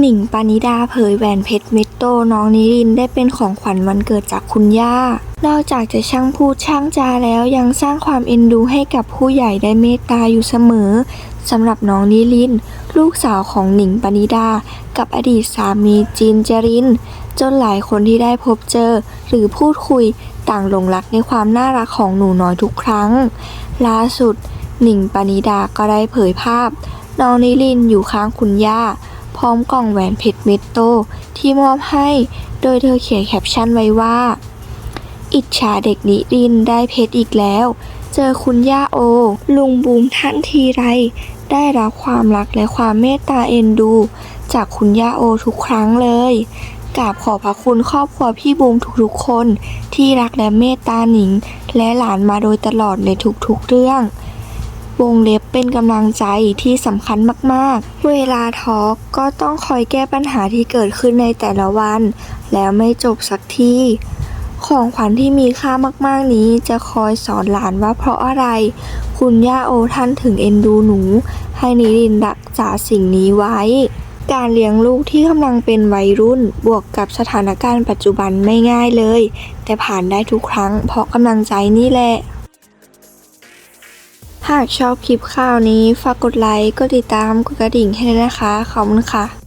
หนิงปานิดาเผยแหวนเพชรเม็ดโตน้องนิรินได้เป็นของขวัญวันเกิดจากคุณย่า นอกจากจะช่างพูดช่างจาแล้วยังสร้างความเอ็นดูให้กับผู้ใหญ่ได้เมตตาอยู่เสมอสำหรับน้องนิริน ลูกสาวของหนิงปานิดา กับอดีตสามีจินจริน จนหลายคนที่ได้พบเจอ หรือพูดคุยต่างหลงรักในความน่ารักของหนูน้อยทุกครั้ง ล่าสุดหนิงปานิดาก็ได้เผยภาพ น้องนิรินอยู่ข้างคุณย่า พร้อมกล่องแหวนเพชรเม็ดโตที่มอบให้ โดยเธอเขียนแคปชั่นไว้ว่า อิจฉาเด็กนิรินได้เพชรอีกแล้ว เจอคุณย่าโอ ลุงบูมท่านทีไร ได้รับความรักและความเมตตาเอ็นดู จากคุณย่าโอทุกครั้งเลยกราบขอบพระคุณครอบครัวพี่บูมทุกๆคน ที่รักและเมตตาหนิง และหลานมาโดยตลอดในทุกๆเรื่อง วงเล็บเป็นกำลังใจที่สำคัญมากๆ เวลาทอล์กก็ต้องคอยแก้ปัญหาที่เกิดขึ้นในแต่ละวัน แล้วไม่จบสักทีของขวัญที่มีค่ามากๆนี้จะคอยสอนหลานว่าเพราะอะไร คุณย่าโอท่านถึงเอ็นดูหนู ให้นิรินร์รักษาสิ่งนี้ไว้ การเลี้ยงลูกที่กำลังเป็นวัยรุ่นบวกกับสถานการณ์ปัจจุบันไม่ง่ายเลย แต่ผ่านได้ทุกครั้งเพราะกำลังใจนี่แหละ หากชอบคลิปข่าวนี้ฝากกดไลค์ กดติดตาม กดกระดิ่งให้ด้วยนะคะ ขอบคุณค่ะ